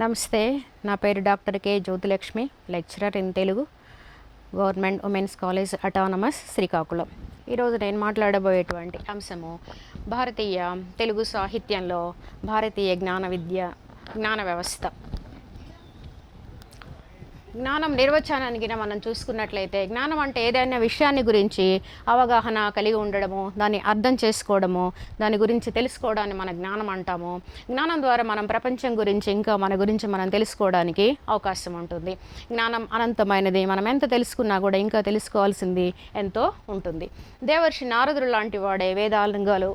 నమస్తే నా పేరు doctor K. Jyothilakshmi lecturer in Telugu government women's college autonomous Srikakulam. ఈరోజు నేను మాట్లాడబోయేటువంటి అంశము భారతీయ తెలుగు సాహిత్యంలో భారతీయ జ్ఞాన విద్య జ్ఞాన వ్యవస్థ. జ్ఞానం నిర్వచనానికి మనం చూసుకున్నట్లయితే జ్ఞానం అంటే ఏదైనా విషయాన్ని గురించి అవగాహన కలిగి ఉండడము దాన్ని అర్థం చేసుకోవడము దాని గురించి తెలుసుకోవడాన్ని మన జ్ఞానం అంటాము. జ్ఞానం ద్వారా మనం ప్రపంచం గురించి ఇంకా మన గురించి మనం తెలుసుకోవడానికి అవకాశం ఉంటుంది. జ్ఞానం అనంతమైనది మనం ఎంత తెలుసుకున్నా కూడా ఇంకా తెలుసుకోవాల్సింది ఎంతో ఉంటుంది. దేవర్షి నారదుడు లాంటి వాడే వేదాలంగాలు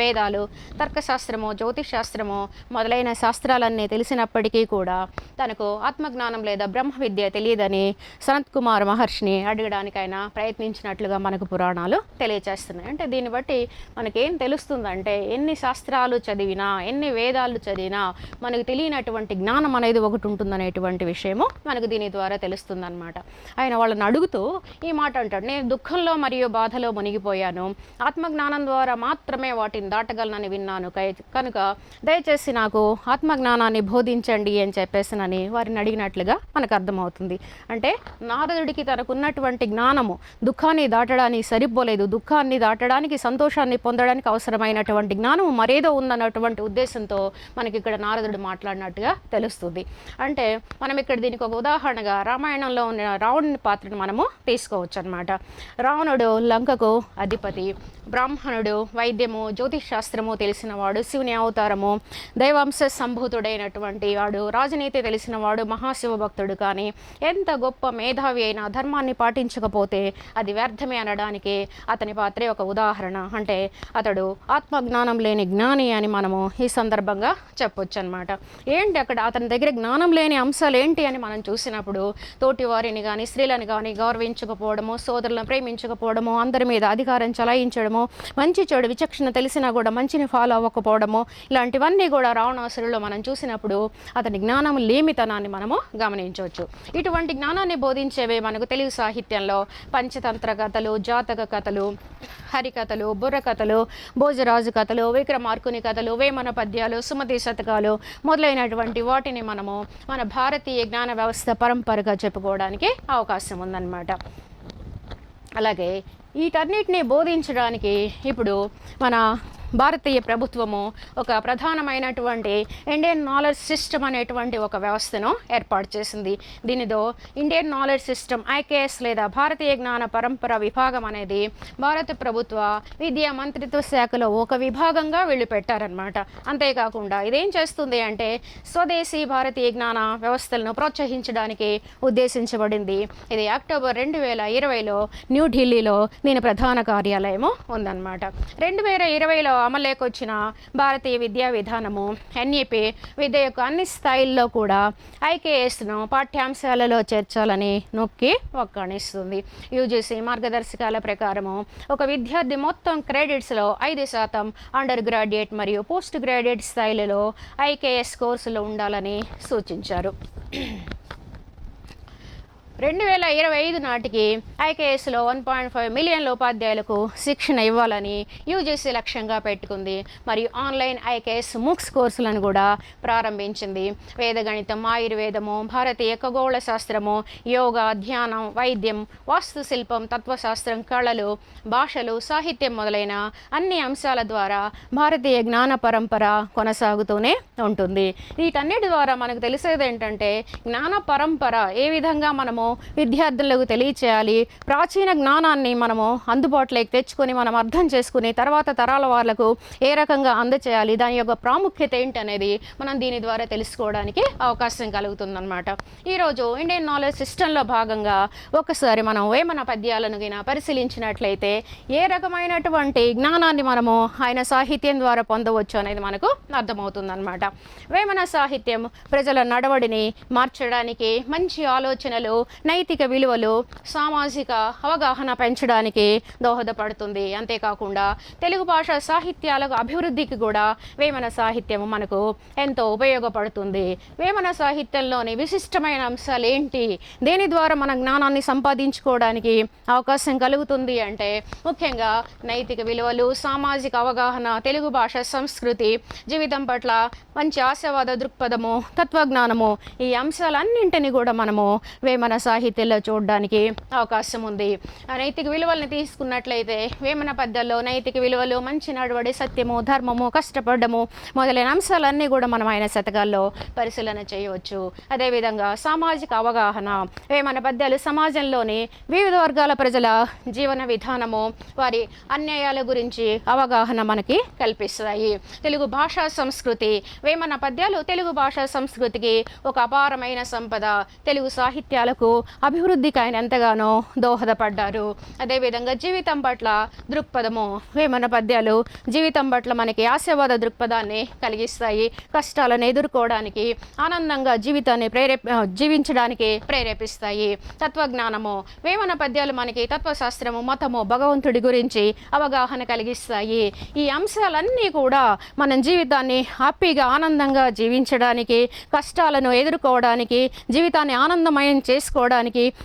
వేదాలు తర్కశాస్త్రము జ్యోతిష్ శాస్త్రము మొదలైన శాస్త్రాలన్నీ తెలిసినప్పటికీ కూడా తనకు ఆత్మజ్ఞానం లేదా బ్రహ్మ విద్య తెలియదని సనత్ కుమార్ మహర్షిని అడగడానికైనా ప్రయత్నించినట్లుగా మనకు పురాణాలు తెలియచేస్తున్నాయి. అంటే దీన్ని బట్టి మనకేం తెలుస్తుందంటే ఎన్ని శాస్త్రాలు చదివినా ఎన్ని వేదాలు చదివినా మనకు తెలియనటువంటి జ్ఞానం అనేది ఒకటి ఉంటుందనేటువంటి విషయము మనకు దీని ద్వారా తెలుస్తుందన్నమాట. ఆయన వాళ్ళని అడుగుతూ ఈ మాట అంటాడు నేను దుఃఖంలో మరియు బాధలో మునిగిపోయాను. ఆత్మజ్ఞానం ద్వారా మాత్రమే వాటిని దాటగలనని విన్నాను. కనుక దయచేసి నాకు ఆత్మజ్ఞానాన్ని బోధించండి అని చెప్పేసినని వారిని అడిగినట్లుగా మనకు అర్థమవుతుంది. అవుతుంది. అంటే నారదుడికి తనకున్నటువంటి జ్ఞానము దుఃఖాన్ని దాటడానికి సరిపోలేదు. దుఃఖాన్ని దాటడానికి సంతోషాన్ని పొందడానికి అవసరమైనటువంటి జ్ఞానము మరేదో ఉందన్నటువంటి ఉద్దేశంతో మనకి ఇక్కడ నారదుడు మాట్లాడినట్టుగా తెలుస్తుంది. అంటే మనం ఇక్కడ దీనికి ఒక ఉదాహరణగా రామాయణంలో ఉన్న రావణుని పాత్రను మనము తీసుకోవచ్చు అనమాట రావణుడు లంకకు అధిపతి బ్రాహ్మణుడు వైద్యము జ్యోతిష్ శాస్త్రము తెలిసినవాడు శివుని అవతారము దైవాంశ సంభూతుడైనటువంటి వాడు రాజనీతి తెలిసినవాడు మహాశివ భక్తుడు కానీ ఎంత గొప్ప మేధావి అయినా ధర్మాన్ని పాటించకపోతే అది వ్యర్థమే అనడానికి అతని పాత్రే ఒక ఉదాహరణ. అంటే అతడు ఆత్మజ్ఞానం లేని జ్ఞాని అని మనము ఈ సందర్భంగా చెప్పొచ్చు అనమాట ఏంటి అక్కడ అతని దగ్గర జ్ఞానం లేని అంశాలు ఏంటి అని మనం చూసినప్పుడు తోటి వారిని కానీ స్త్రీలను కానీ గౌరవించకపోవడము సోదరులను ప్రేమించకపోవడము అందరి మీద అధికారం చలాయించడము మంచి చెడు విచక్షణ తెలిసినా కూడా మంచిని ఫాలో అవ్వకపోవడము ఇలాంటివన్నీ కూడా రావణాసురులో మనం చూసినప్పుడు అతని జ్ఞానం లేమితనాన్ని మనము గమనించవచ్చు. ఇటువంటి జ్ఞానాన్ని బోధించేవే మనకు తెలుగు సాహిత్యంలో పంచతంత్ర కథలు జాతక కథలు హరికథలు బుర్రకథలు భోజరాజు కథలు విక్రమార్కుని కథలు వేమన పద్యాలు సుమతి శతకాలు మొదలైనటువంటి వాటిని మనము మన భారతీయ జ్ఞాన వ్యవస్థ పరంపరగా చెప్పుకోవడానికి అవకాశం ఉందన్నమాట. అలాగే వీటన్నిటిని బోధించడానికి ఇప్పుడు మన భారతీయ ప్రభుత్వము ఒక ప్రధానమైనటువంటి ఇండియన్ నాలెడ్జ్ సిస్టమ్ అనేటువంటి ఒక వ్యవస్థను ఏర్పాటు చేసింది. దీనితో ఇండియన్ నాలెడ్జ్ సిస్టమ్ ఐకేఎస్ లేదా భారతీయ జ్ఞాన పరంపర విభాగం అనేది భారత ప్రభుత్వ విద్యా మంత్రిత్వ శాఖలో ఒక విభాగంగా వీళ్ళు పెట్టారనమాట అంతేకాకుండా ఇదేం చేస్తుంది అంటే స్వదేశీ భారతీయ జ్ఞాన వ్యవస్థలను ప్రోత్సహించడానికి ఉద్దేశించబడింది. ఇది అక్టోబర్ రెండు వేల ఇరవైలో న్యూఢిల్లీలో దీని ప్రధాన కార్యాలయము ఉందన్నమాట. రెండు వేల ఇరవైలో అమలులోకి వచ్చిన భారతీయ విద్యా విధానము ఎన్ఈపి విద్య యొక్క అన్ని స్థాయిల్లో కూడా ఐకేఎస్ను పాఠ్యాంశాలలో చేర్చాలని నొక్కి ఒక్కణిస్తుంది. యూజీసీ మార్గదర్శకాల ప్రకారము ఒక విద్యార్థి మొత్తం క్రెడిట్స్లో ఐదు శాతం అండర్ గ్రాడ్యుయేట్ మరియు పోస్ట్ గ్రాడ్యుయేట్ స్థాయిలలో ఐకేఎస్ కోర్సులు ఉండాలని సూచించారు. రెండు వేల ఇరవై ఐదు నాటికి ఐకేఎస్లో వన్ పాయింట్ ఫైవ్ మిలియన్ల ఉపాధ్యాయులకు శిక్షణ ఇవ్వాలని యూజీసీ లక్ష్యంగా పెట్టుకుంది. మరియు ఆన్లైన్ ఐకేఎస్ ముక్స్ కోర్సులను కూడా ప్రారంభించింది. వేదగణితం ఆయుర్వేదము భారతీయ ఖగోళ శాస్త్రము యోగా ధ్యానం వైద్యం వాస్తుశిల్పం తత్వశాస్త్రం కళలు భాషలు సాహిత్యం మొదలైన అన్ని అంశాల ద్వారా భారతీయ జ్ఞాన పరంపర కొనసాగుతూనే ఉంటుంది. వీటన్నిటి ద్వారా మనకు తెలిసేది ఏంటంటే జ్ఞాన పరంపర ఏ విధంగా మనము విద్యార్థులకు తెలియచేయాలి. ప్రాచీన జ్ఞానాన్ని మనము అందుబాటులోకి తెచ్చుకొని మనం అర్థం చేసుకుని తర్వాత తరాల వాళ్ళకు ఏ రకంగా అందచేయాలి దాని యొక్క ప్రాముఖ్యత ఏంటి అనేది మనం దీని ద్వారా తెలుసుకోవడానికి అవకాశం కలుగుతుందన్నమాట. ఈరోజు ఇండియన్ నాలెడ్జ్ సిస్టంలో భాగంగా ఒకసారి మనం వేమన పద్యాలను గిన పరిశీలించినట్లయితే ఏ రకమైనటువంటి జ్ఞానాన్ని మనము ఆయన సాహిత్యం ద్వారా పొందవచ్చు అనేది మనకు అర్థమవుతుందన్నమాట. వేమన సాహిత్యం ప్రజల నడవడిని మార్చడానికి మంచి ఆలోచనలు నైతిక విలువలు సామాజిక అవగాహన పెంచడానికి దోహదపడుతుంది. అంతేకాకుండా తెలుగు భాష సాహిత్యాలకు అభివృద్ధికి కూడా వేమన సాహిత్యం మనకు ఎంతో ఉపయోగపడుతుంది. వేమన సాహిత్యంలోని విశిష్టమైన అంశాలు ఏంటి దేని ద్వారా మన జ్ఞానాన్ని సంపాదించుకోవడానికి అవకాశం కలుగుతుంది అంటే ముఖ్యంగా నైతిక విలువలు సామాజిక అవగాహన తెలుగు భాష సంస్కృతి జీవితం పట్ల మంచి ఆశావాద దృక్పథము తత్వజ్ఞానము ఈ అంశాలన్నింటినీ కూడా మనము వేమన సాహిత్యంలో చూడడానికి అవకాశం ఉంది. ఆ నైతిక విలువల్ని తీసుకున్నట్లయితే వేమన పద్యాల్లో నైతిక విలువలు మంచి నడవడి సత్యము ధర్మము కష్టపడము మొదలైన అంశాలన్నీ కూడా మనం ఆయన శతకాల్లో పరిశీలన చేయవచ్చు. అదేవిధంగా సామాజిక అవగాహన వేమన పద్యాలు సమాజంలోని వివిధ వర్గాల ప్రజల జీవన విధానము వారి అన్యాయాల గురించి అవగాహన మనకి కల్పిస్తాయి. తెలుగు భాషా సంస్కృతి వేమన పద్యాలు తెలుగు భాషా సంస్కృతికి ఒక అపారమైన సంపద. తెలుగు సాహిత్యాలకు అభివృద్ధికి ఆయన ఎంతగానో దోహదపడ్డారు. అదేవిధంగా జీవితం పట్ల దృక్పథము వేమన పద్యాలు జీవితం పట్ల మనకి ఆశావాద దృక్పథాన్ని కలిగిస్తాయి. కష్టాలను ఎదుర్కోవడానికి ఆనందంగా జీవితాన్ని ప్రేరేప జీవించడానికి ప్రేరేపిస్తాయి. తత్వజ్ఞానము వేమన పద్యాలు మనకి తత్వశాస్త్రము మతము భగవంతుడి గురించి అవగాహన కలిగిస్తాయి. ఈ అంశాలన్నీ కూడా మన జీవితాన్ని హ్యాపీగా ఆనందంగా జీవించడానికి కష్టాలను ఎదుర్కోవడానికి జీవితాన్ని ఆనందమయం చేసుకోవడానికి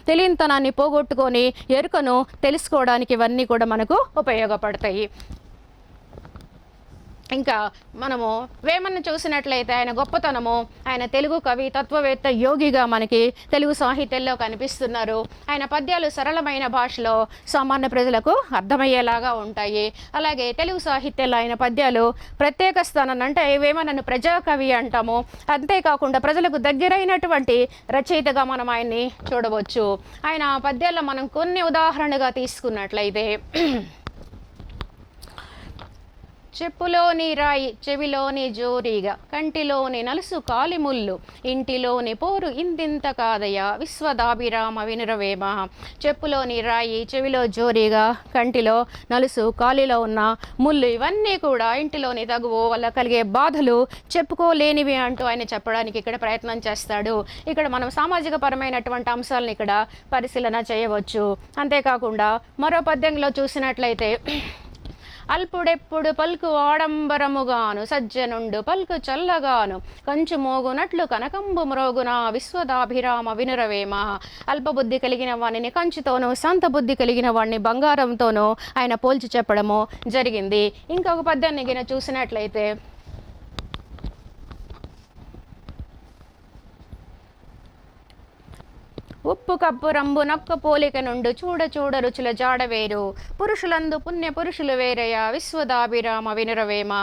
తెలియనితనాన్ని పోగొట్టుకొని ఎరుకను తెలుసుకోవడానికి ఇవన్నీ కూడా మనకు ఉపయోగపడతాయి. ఇంకా మనము వేమన్న చూసినట్లయితే ఆయన గొప్పతనము ఆయన తెలుగు కవి తత్వవేత్త యోగిగా మనకి తెలుగు సాహిత్యంలో కనిపిస్తున్నారు. ఆయన పద్యాలు సరళమైన భాషలో సామాన్య ప్రజలకు అర్థమయ్యేలాగా ఉంటాయి. అలాగే తెలుగు సాహిత్యంలో ఆయన పద్యాలు ప్రత్యేక స్థానం అంటే వేమనను ప్రజాకవి అంటాము. అంతేకాకుండా ప్రజలకు దగ్గరైనటువంటి రచయితగా మనం ఆయన్ని చూడవచ్చు. ఆయన పద్యాల్లో మనం కొన్ని ఉదాహరణగా తీసుకున్నట్లయితే చెప్పులోని రాయి చెవిలోని జోరీగా కంటిలోని నలుసు కాలిముళ్ళు ఇంటిలోని పోరు ఇంతింత కాదయ విశ్వదాభిరామ వినురవేమ. చెప్పులోని రాయి చెవిలో జోరీగా కంటిలో నలుసు కాలిలో ఉన్న ముళ్ళు ఇవన్నీ కూడా ఇంటిలోని తగువు వల్ల కలిగే బాధలు చెప్పుకోలేనివి అంటూ ఆయన చెప్పడానికి ఇక్కడ ప్రయత్నం చేస్తాడు. ఇక్కడ మనం సామాజిక పరమైనటువంటి అంశాలను ఇక్కడ పరిశీలన చేయవచ్చు. అంతేకాకుండా మరో పద్యంలో చూసినట్లయితే అల్పుడెప్పుడు పలుకు ఆడంబరముగాను సజ్జనుండు పలుకు చల్లగాను కంచు మోగునట్లు కనకంబు మ్రోగున విశ్వదాభిరామ వినురవేమ. అల్పబుద్ధి కలిగిన వాణిని కంచుతోనూ శాంత బుద్ధి కలిగిన వాణ్ణి బంగారంతోనూ ఆయన పోల్చి చెప్పడము జరిగింది. ఇంకొక పద్యాన్ని గిన చూసినట్లయితే ఉప్పు కప్పు రంబు నొక్క పోలిక నుండు చూడ చూడ రుచుల జాడవేరు పురుషులందు పుణ్య పురుషులు వేరయ విశ్వదాభిరామ వినురవేమ.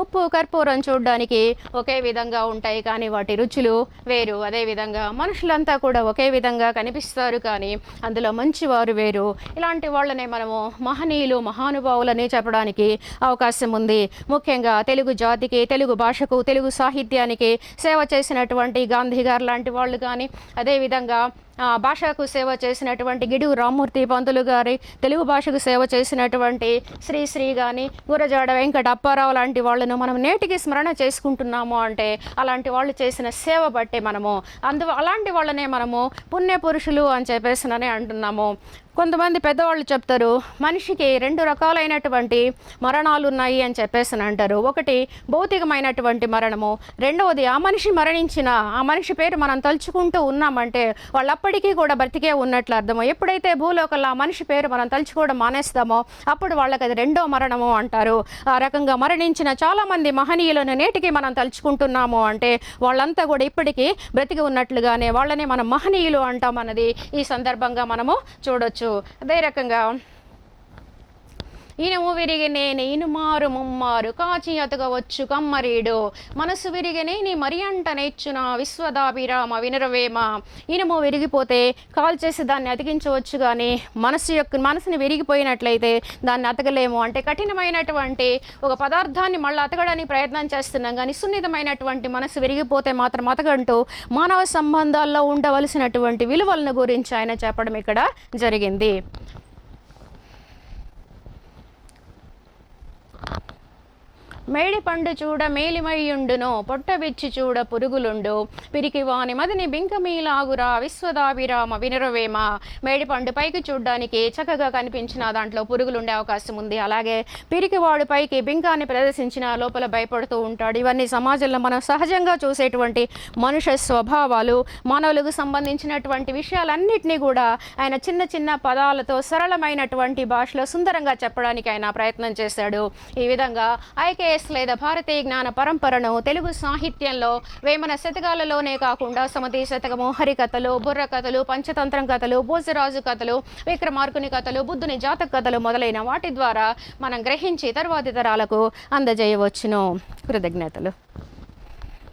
ఉప్పు కర్పూరం చూడడానికి ఒకే విధంగా ఉంటాయి కానీ వాటి రుచులు వేరు. అదేవిధంగా మనుషులంతా కూడా ఒకే విధంగా కనిపిస్తారు కానీ అందులో మంచివారు వేరు. ఇలాంటి వాళ్ళనే మనము మహనీయులు మహానుభావులని చెప్పడానికి అవకాశం ఉంది. ముఖ్యంగా తెలుగు జాతికి తెలుగు భాషకు తెలుగు సాహిత్యానికి సేవ చేసినటువంటి గాంధీ గారు లాంటి వాళ్ళు కానీ అదేవిధంగా భాషకు సేవ చేసినటువంటి గిడుగు రామ్మూర్తి పంతులు గారి తెలుగు భాషకు సేవ చేసినటువంటి శ్రీశ్రీ కానీ గురజాడ వెంకట అప్పారావు లాంటి వాళ్ళను మనం నేటికి స్మరణ చేసుకుంటున్నాము అంటే అలాంటి వాళ్ళు చేసిన సేవ బట్టే మనము. అందు అలాంటి వాళ్ళనే మనము పుణ్య పురుషులు అని చెప్పేసిననే అంటున్నాము. కొంతమంది పెద్దవాళ్ళు చెప్తారు మనిషికి రెండు రకాలైనటువంటి మరణాలు ఉన్నాయి అని చెప్పేసి అని అంటారు. ఒకటి భౌతికమైనటువంటి మరణము. రెండవది ఆ మనిషి మరణించిన ఆ మనిషి పేరు మనం తలుచుకుంటూ ఉన్నామంటే వాళ్ళు అప్పటికీ కూడా బ్రతికే ఉన్నట్లు అర్థము. ఎప్పుడైతే భూలోకంలో ఆ మనిషి పేరు మనం తలుచుకోవడం మానేస్తామో అప్పుడు వాళ్ళకి అది రెండో మరణము అంటారు. ఆ రకంగా మరణించిన చాలామంది మహనీయులను నేటికి మనం తలుచుకుంటున్నాము అంటే వాళ్ళంతా కూడా ఇప్పటికీ బ్రతికి ఉన్నట్లుగానే వాళ్ళని మనం మహనీయులు అంటాం అన్నది ఈ సందర్భంగా మనము చూడొచ్చు. అదే రకంగా ఇనుము విరిగినేని ఇనుమారు ముమ్మారు కాచి అతగవచ్చు కమ్మరీడు. మనసు విరిగినేని మరి అంట నేర్చున విశ్వదాభిరామ వినరవేమ. ఇనుము విరిగిపోతే కాల్ చేసి దాన్ని అతికించవచ్చు కానీ మనసు యొక్క మనసుని విరిగిపోయినట్లయితే దాన్ని అతకలేము. అంటే కఠినమైనటువంటి ఒక పదార్థాన్ని మళ్ళీ అతకడానికి ప్రయత్నం చేస్తున్నాం కానీ సున్నితమైనటువంటి మనసు విరిగిపోతే మాత్రం అతకంటూ మానవ సంబంధాల్లో ఉండవలసినటువంటి విలువలను గురించి ఆయన చెప్పడం ఇక్కడ జరిగింది. మేడి పండు చూడ మేలిమయ్యుండును పొట్టబిచ్చి చూడ పురుగులుండు. పిరికి వాని మదిని బింకమీలాగురా విశ్వదాభిరామ వినరవేమ. మేడి పండు పైకి చూడడానికి చక్కగా కనిపించిన దాంట్లో పురుగులు ఉండే అవకాశం ఉంది అలాగే పిరికివాడు పైకి బింకాన్ని ప్రదర్శించిన లోపల భయపడుతూ ఉంటాడు. ఇవన్నీ సమాజంలో మనం సహజంగా చూసేటువంటి మనుష్య స్వభావాలు మానవులకు సంబంధించినటువంటి విషయాలన్నింటినీ కూడా ఆయన చిన్న చిన్న పదాలతో సరళమైనటువంటి భాషలో సుందరంగా చెప్పడానికి ఆయన ప్రయత్నం చేశాడు. ఈ విధంగా ఐకే ఎస్ లేదా భారతీయ జ్ఞాన పరంపరను తెలుగు సాహిత్యంలో వేమన శతకాలలోనే కాకుండా సమతి శతకము హరికథలు బుర్ర కథలు పంచతంత్రం కథలు భోజరాజు కథలు విక్రమార్కుని కథలు బుద్ధుని జాతక కథలు మొదలైన వాటి ద్వారా మనం గ్రహించి తర్వాతి తరాలకు అందజేయవచ్చును. కృతజ్ఞతలు.